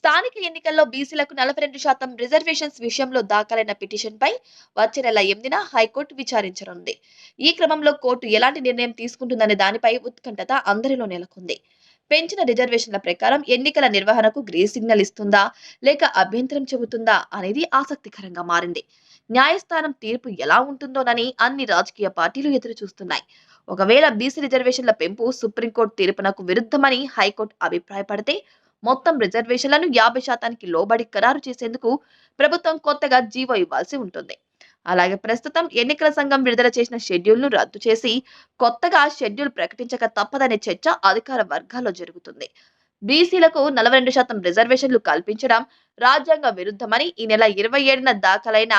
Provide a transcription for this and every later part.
స్థానిక ఎన్నికల్లో బీసీలకు నలభై రెండు శాతం రిజర్వేషన్స్ విషయంలో దాఖలైన పిటిషన్పై వచ్చే నెల ఎనిమిదిన హైకోర్టు విచారించనుంది. ఈ క్రమంలో కోర్టు ఎలాంటి నిర్ణయం తీసుకుంటుందనే దానిపై ఉత్కంఠత అందరిలో నెలకొంది. పెంచిన రిజర్వేషన్ల ప్రకారం ఎన్నికల నిర్వహణకు గ్రీన్ సిగ్నల్ ఇస్తుందా లేక అభ్యంతరం చెబుతుందా అనేది ఆసక్తికరంగా మారింది. న్యాయస్థానం తీర్పు ఎలా ఉంటుందోనని అన్ని రాజకీయ పార్టీలు ఎదురు చూస్తున్నాయి ఒకవేళ బీసీ రిజర్వేషన్ల పెంపు సుప్రీంకోర్టు తీర్పునకు విరుద్ధమని హైకోర్టు అభిప్రాయపడితే మొత్తం రిజర్వేషన్లను యాభై శాతానికి లోబడి ఖరారు చేసేందుకు ప్రభుత్వం కొత్తగా జీవో ఇవ్వాల్సి ఉంటుంది. అలాగే ప్రస్తుతం ఎన్నికల సంఘం విడుదల చేసిన షెడ్యూల్ను రద్దు చేసి కొత్తగా షెడ్యూల్ ప్రకటించక తప్పదనే చర్చ అధికార వర్గాల్లో జరుగుతుంది. బీసీలకు నలభై రెండు శాతం రిజర్వేషన్లు కల్పించడం రాజ్యాంగ విరుద్ధమని ఈ నెల ఇరవై ఏడున దాఖలైన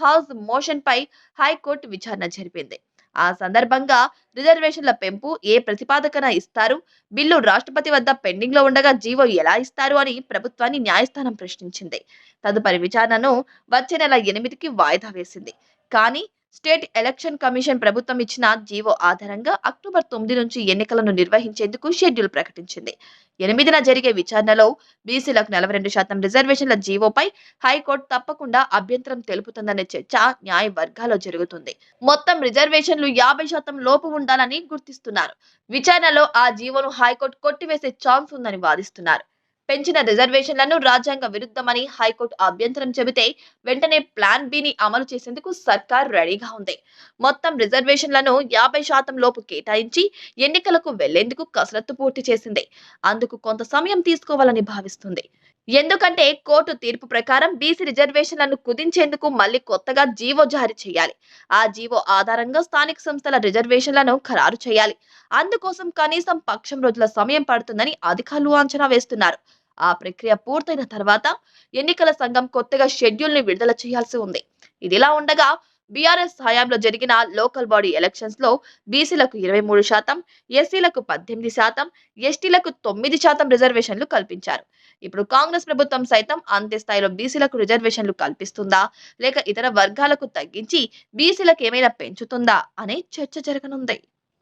హౌస్ మోషన్ పై హైకోర్టు విచారణ జరిపింది. ఆ సందర్భంగా రిజర్వేషన్ల పెంపు ఏ ప్రతిపాదకన ఇస్తారు? బిల్లు రాష్ట్రపతి వద్ద పెండింగ్లో ఉండగా జీవో ఎలా ఇస్తారు అని ప్రభుత్వాన్ని న్యాయస్థానం ప్రశ్నించింది. తదుపరి విచారణను వచ్చే నెల ఎనిమిదికి వాయిదా వేసింది. కానీ స్టేట్ ఎలక్షన్ కమిషన్ ప్రభుత్వం ఇచ్చిన జీవో ఆధారంగా అక్టోబర్ తొమ్మిది నుంచి ఎన్నికలను నిర్వహించేందుకు షెడ్యూల్ ప్రకటించింది. ఎనిమిదిన జరిగే విచారణలో బీసీలకు నలభై రెండు శాతం రిజర్వేషన్ల జీవోపై హైకోర్టు తప్పకుండా అభ్యంతరం తెలుపుతుందనే చర్చ న్యాయ వర్గాల్లో జరుగుతుంది. మొత్తం రిజర్వేషన్లు యాభై శాతం లోపు ఉండాలని గుర్తిస్తున్నారు. విచారణలో ఆ జీవోను హైకోర్టు కొట్టివేసే ఛాన్స్ ఉందని వాదిస్తున్నారు. పెంచిన రిజర్వేషన్లను రాజ్యాంగ విరుద్ధమని హైకోర్టు అభ్యంతరం చెబితే వెంటనే ప్లాన్ బిని అమలు చేసేందుకు సర్కార్ రెడీగా ఉంది. మొత్తం రిజర్వేషన్లను యాభై శాతం లోపు కేటాయించి ఎన్నికలకు వెళ్ళేందుకు కసరత్తు పూర్తి చేసింది. అందుకు కొంత సమయం తీసుకోవాలని భావిస్తుంది. ఎందుకంటే కోర్టు తీర్పు ప్రకారం బీసీ రిజర్వేషన్లను కుదించేందుకు మళ్ళీ కొత్తగా జీవో జారీ చేయాలి. ఆ జీవో ఆధారంగా స్థానిక సంస్థల రిజర్వేషన్లను ఖరారు చేయాలి. అందుకోసం కనీసం పక్షం రోజుల సమయం పడుతుందని అధికారులు అంచనా వేస్తున్నారు. ఆ ప్రక్రియ పూర్తయిన తర్వాత ఎన్నికల సంఘం కొత్తగా షెడ్యూల్ని విడుదల చేయాల్సి ఉంది. ఇదిలా ఉండగా బీఆర్ఎస్ హయాంలో జరిగిన లోకల్ బాడీ ఎలక్షన్స్లో బీసీలకు ఇరవై మూడు శాతం ఎస్సీలకు పద్దెనిమిది శాతం ఎస్టీలకు తొమ్మిది శాతం రిజర్వేషన్లు కల్పించారు. ఇప్పుడు కాంగ్రెస్ ప్రభుత్వం సైతం అంతే స్థాయిలో బీసీలకు రిజర్వేషన్లు కల్పిస్తుందా? లేక ఇతర వర్గాలకు తగ్గించి బీసీలకు ఏమైనా పెంచుతుందా? అనే చర్చ జరగనుంది.